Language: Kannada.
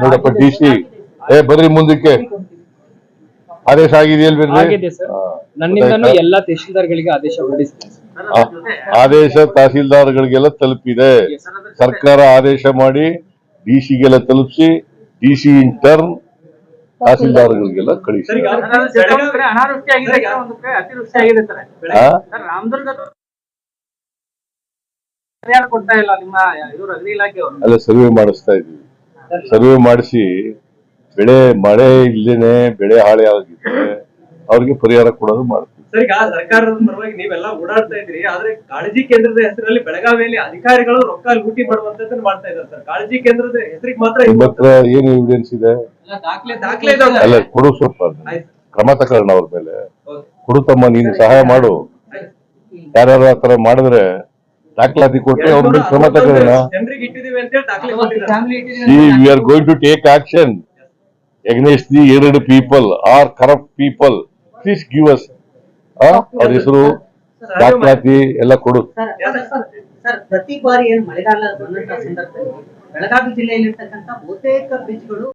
ನೋಡಪ್ಪ ಡಿ ಸಿ. ಏ ಬರ್ರಿ ಮುಂದಕ್ಕೆ. ಆದೇಶ ಆಗಿದೆಯಲ್ ಆಗಿದೆ ಸರ್. ನನ್ನಿಂದನೂ ಗೊತ್ತಾಯ್ತಾ? ಎಲ್ಲಾ ತಹಶೀಲ್ದಾರ್ಗಳಿಗೆ ಆದೇಶ ಹೊರಡಿಸಿದೆ ಸರ್. ಆ- ಆದೇಶ ತಹಸೀಲ್ದಾರ್ಗಳಿಗೆಲ್ಲ ತಲುಪಿದೆ. ಸರ್ಕಾರ ಆದೇಶ ಮಾಡಿ ಡಿ ಸಿಗೆಲ್ಲ ತಲುಪಿಸಿ ಡಿ ಸಿ ಇನ್ ಟರ್ನ್ ತಹಸೀಲ್ದಾರ್ಗಳಿಗೆಲ್ಲ ಕಳಿಸಿ ಅಲ್ಲ ಸರ್ವೆ ಮಾಡಿಸ್ತಾ ಇದೀವಿ ಸರ್ವೆ ಮಾಡಿಸಿ ಬೆಳೆ ಮಳೆ ಇಲ್ಲೇನೆ ಬೆಳೆ ಹಾಳೆ ಆಗಿದ್ರೆ ಅವ್ರಿಗೆ ಪರಿಹಾರ ಕೊಡೋದು ಮಾಡ್ತೀವಿ. ಸರ್ ಈಗ ಸರ್ಕಾರದ ಪರವಾಗಿ ನೀವೆಲ್ಲ ಓಡಾಡ್ತಾ ಇದ್ರಿ ಆದ್ರೆ ಕಾಳಜಿ ಕೇಂದ್ರದ ಹೆಸರಲ್ಲಿ ಬೆಳಗಾವಿಯಲ್ಲಿ ಅಧಿಕಾರಿಗಳು ರೊಕ್ಕ ಲೂಟಿ ಮಾಡುವಂತದ್ದನ್ನ ಮಾಡ್ತಾ ಇದ್ದಾರೆ ಸರ್. ಕಾಳಜಿ ಕೇಂದ್ರದ ಹೆಸರಿಗೆ ಮಾತ್ರ ನಿಮ್ಮ ಹತ್ರ ಏನು ಎವಿಡೆನ್ಸ್ ಇದೆ? ದಾಖಲೆ ದಾಖಲೆ ಇದಾವೆ ಅಲ್ಲ ಕೊಡು ಸ್ವಲ್ಪ. ಕ್ರಮ ತಗೊಳ್ಳೋಣ ಅವ್ರ ಮೇಲೆ. ಕೊಡು ತಮ್ಮ ನೀನು ಸಹಾಯ ಮಾಡು. ಯಾರು ಆತರ ಮಾಡಿದ್ರೆ ದಾಖಲಾತಿ ಕೊಟ್ಟರೆ ಅವ್ರ ಮೇಲೆ ಕ್ರಮ ತಗೊಳ್ಳೋಣ we are going to take action against the ಎರಡು people are corrupt people please give us ಅವ್ರ ಹೆಸರು ದಾಖಲಾತಿ ಎಲ್ಲ ಕೊಡು. ಪ್ರತಿ ಬಾರಿ ಏನ್ ಮಳೆಗಾಲ ಬಂದಂತ ಸಂದರ್ಭದಲ್ಲಿ ಬೆಳಗಾವಿ ಜಿಲ್ಲೆಯಲ್ಲಿರ್ತಕ್ಕಂಥ ಬಹುತೇಕ ಬ್ರಿಡ್ಜ್ಗಳು